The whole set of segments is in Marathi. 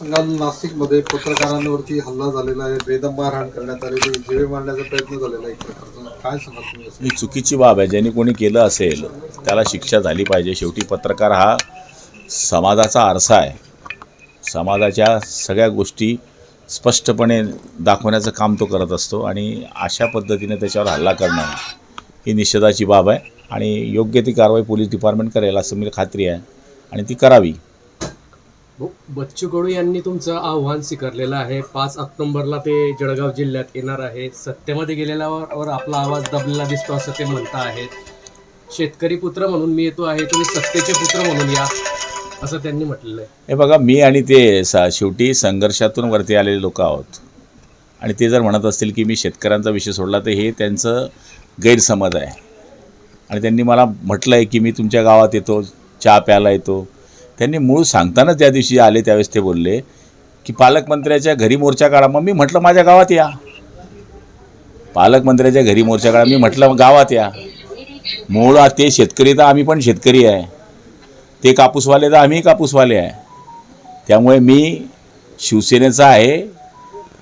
काल नाशिकमध्ये पत्रकारांवरती हल्ला झालेला आहे बेदम मारहाण करण्यात आलेली जीवे मारण्याचा प्रयत्न झालेला आहे. एक प्रकारचा काय सांगा तुम्ही ही चुकीची बाब आहे. ज्याने कोणी केलं असेल त्याला शिक्षा झाली पाहिजे. शेवटी पत्रकार हा समाजाचा आरसा आहे. समाजाच्या सगळ्या गोष्टी स्पष्टपणे दाखवण्याचं काम तो करत असतो आणि अशा पद्धतीने त्याच्यावर हल्ला करणं ही निषेधाची बाब आहे. आणि योग्य ती कारवाई पोलीस डिपार्टमेंट करेल असं मला खात्री आहे आणि ती करावी. हो, बच्चू कडू यांनी तुमचं आव्हान स्वीकारलेलं आहे. पाच ऑक्टोंबरला ते जळगाव जिल्ह्यात येणार आहे. सत्तेमध्ये गेलेल्यावर वर आपला आवाज दबलेला दिसतो असं ते म्हणता आहेत. शेतकरी पुत्र म्हणून मी येतो आहे. तुम्ही सत्तेचे पुत्र म्हणून या असं त्यांनी म्हटलेलं आहे. हे बघा मी आणि ते सा शेवटी संघर्षातून वरती आलेले लोक आहोत. आणि ते जर म्हणत असतील की मी शेतकऱ्यांचा विषय सोडला तर हे त्यांचं गैरसमज आहे. आणि त्यांनी मला म्हटलं आहे की मी तुमच्या गावात येतो चहा प्यायला येतो. त्यांनी मूळ सांगताना त्या दिवशी आले त्यावेळेस ते बोलले की पालकमंत्र्याच्या घरी मोर्चा काढा. मग मी म्हटलं माझ्या गावात या. पालकमंत्र्याच्या घरी मोर्चा काढा. मी म्हटलं गावात या. मूळ ते शेतकरी तर आम्ही पण शेतकरी आहे. ते कापूसवाले तर आम्ही कापूसवाले आहे. त्यामुळे मी शिवसेनेचा आहे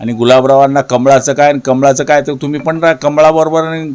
आणि गुलाबरावांना कमळाचं काय आणि कमळाचं काय तर तुम्ही पण रा कमळाबरोबर आणि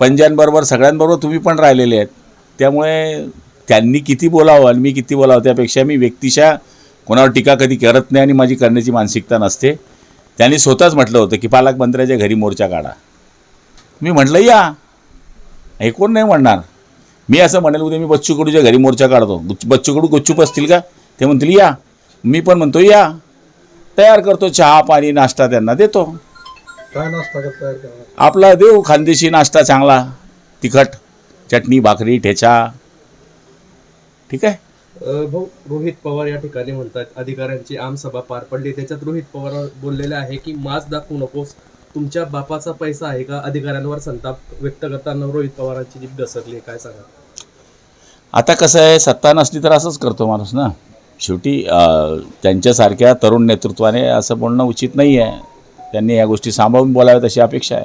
पंजांबरोबर सगळ्यांबरोबर तुम्ही पण राहिलेले आहेत. त्यामुळे त्यांनी किती बोलावं आणि मी किती बोलावं त्यापेक्षा मी व्यक्तिशा कोणावर टीका कधी करत नाही आणि माझी करण्याची मानसिकता नसते. त्यांनी स्वतःच म्हटलं होतं की पालकमंत्र्याच्या घरी मोर्चा काढा. मी म्हटलं या. हे कोण नाही म्हणणार? मी असं म्हणेल उद्या मी बच्चू कडूच्या घरी मोर्चा काढतो. बच्चू कडू गुच्चूप असतील का? ते म्हणतील या. मी पण म्हणतो या. तयार करतो चहा पाणी नाश्ता त्यांना देतो. काय नाश्ता तयार आपला देऊ खानदेशी नाश्ता चांगला. तिखट चटणी भाकरी ठेचा ठीक आहे? भाऊ रोहित पवार या ठिकाणी म्हणतात अधिकाऱ्यांची आमसभा पार पडली. त्याच्यात रोहित पवार बोललेले आहे की माच दाखवू नकोस. तुमच्या बापाचा पैसा आहे का? अधिकाऱ्यांवर संताप व्यक्त करताना रोहित पवारांची जीभ घसरली आहे. काय सांगा? आता कसं आहे सत्ता नसली तर असंच करतो माणूस ना. शेवटी त्यांच्यासारख्या तरुण नेतृत्वाने असं बोलणं उचित नाही आहे त्यांनी या गोष्टी सांभाळून बोलाव्यात अशी अपेक्षा आहे.